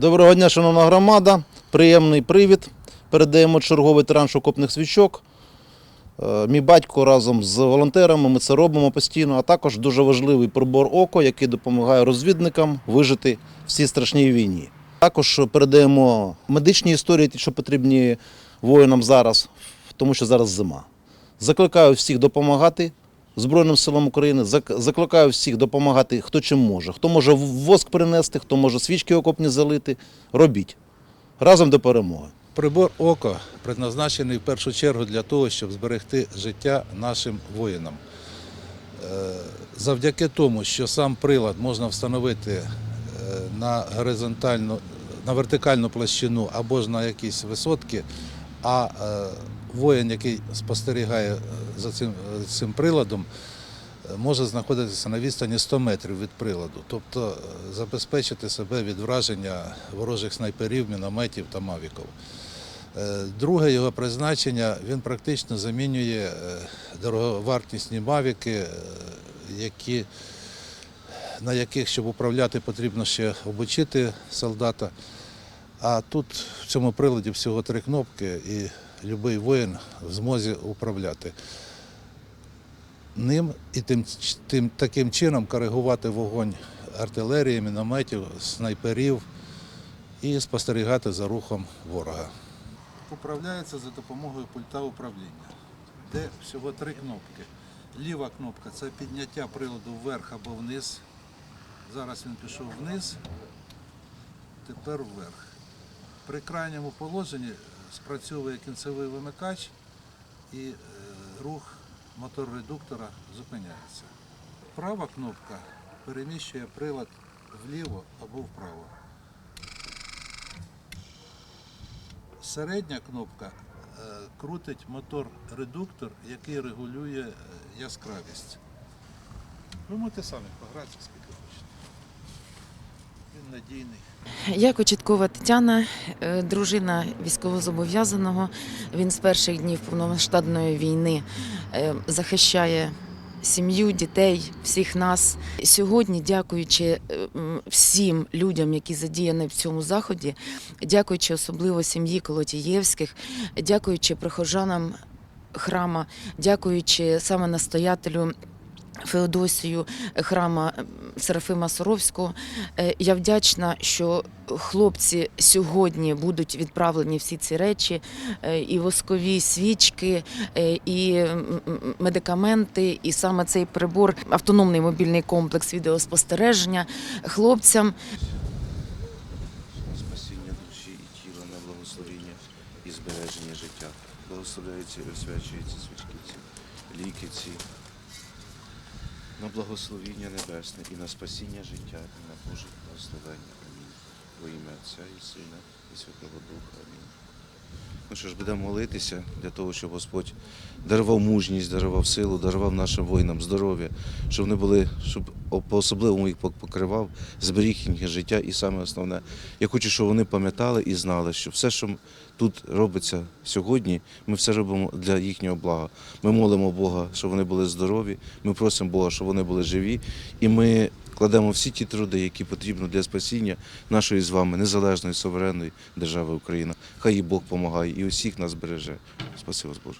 Доброго дня, шановна громада. Приємний привід. Передаємо черговий транш окопних свічок. Е, Мій батько разом з волонтерами ми це робимо постійно, а також дуже важливий прибор око, який допомагає розвідникам вижити в цій страшній війні. Також передаємо медичні історії, ті, що потрібні воїнам зараз, тому що зараз зима. Закликаю всіх допомагати Збройним силам України. Зак- Закликаю всіх допомагати, хто чим може. Хто може воск принести, хто може свічки окопні залити. Робіть. Разом до перемоги. Прибор око предназначений в першу чергу для того, щоб зберегти життя нашим воїнам. Е, Завдяки тому, що сам прилад можна встановити е, на горизонтальну, на вертикальну площину або ж на якісь висотки, а е, воїн, який спостерігає е, за цим, е, цим приладом, е, може знаходитися на відстані 100 метрів від приладу, тобто забезпечити себе від враження ворожих снайперів, мінометів та мавіків. Друге його призначення він практично замінює дороговартісні мавіки, які, на яких, щоб управляти, потрібно ще обучити солдата. А тут в цьому приладі всього три кнопки, і будь-який воїн в змозі управляти ним і тим, тим таким чином коригувати вогонь артилерії, мінометів, снайперів і спостерігати за рухом ворога. Управляється за допомогою пульта управління, де всього три кнопки. Ліва кнопка це підняття приладу вверх або вниз. Зараз він пішов вниз, тепер вверх. При крайньому положенні спрацьовує кінцевий вимикач і е, рух мотор-редуктора зупиняється. Права кнопка переміщує прилад вліво або вправо. Середня кнопка е, крутить мотор-редуктор, який регулює е, яскравість. Ви можете самі погратися, скільки. Надійний. Я Кочеткова Тетяна, е, дружина військовозобов'язаного. Він з перших днів повномасштабної війни е, захищає сім'ю, дітей, всіх нас. Сьогодні, дякуючи е, всім людям, які задіяні в цьому заході, дякуючи особливо сім'ї Колотієвських, дякуючи прихожанам храма, дякуючи саме настоятелю. Феодосію храма Серафима Соровського. Е, Я вдячна, що хлопці сьогодні будуть відправлені всі ці речі, е, і воскові свічки, е, і медикаменти, і саме цей прибор, автономний мобільний комплекс відеоспостереження хлопцям. спасіння душі і тіла, на благословення і збереження життя. Благословляються і освячуються свічки ліки ці, на благословіння небесне і на спасіння життя, і на Боже благословення. Амінь. Во ім'я Отця і Сина, і Святого Духа. Амінь. Ну що ж, будемо молитися для того, щоб Господь дарував мужність, дарував силу, дарував нашим воїнам здоров'я, щоб вони були, щоб по-особливому їх покривав, зберіг їхнє життя. І саме основне, я хочу, щоб вони пам'ятали і знали, що все, що тут робиться сьогодні, ми все робимо для їхнього блага. Ми молимо Бога, щоб вони були здорові. Ми просимо Бога, щоб вони були живі. І ми кладемо всі ті труди, які потрібні для спасіння нашої з вами незалежної суверенної держави Україна. Хай і Бог допомагає і усіх нас береже. Спасибо, Боже.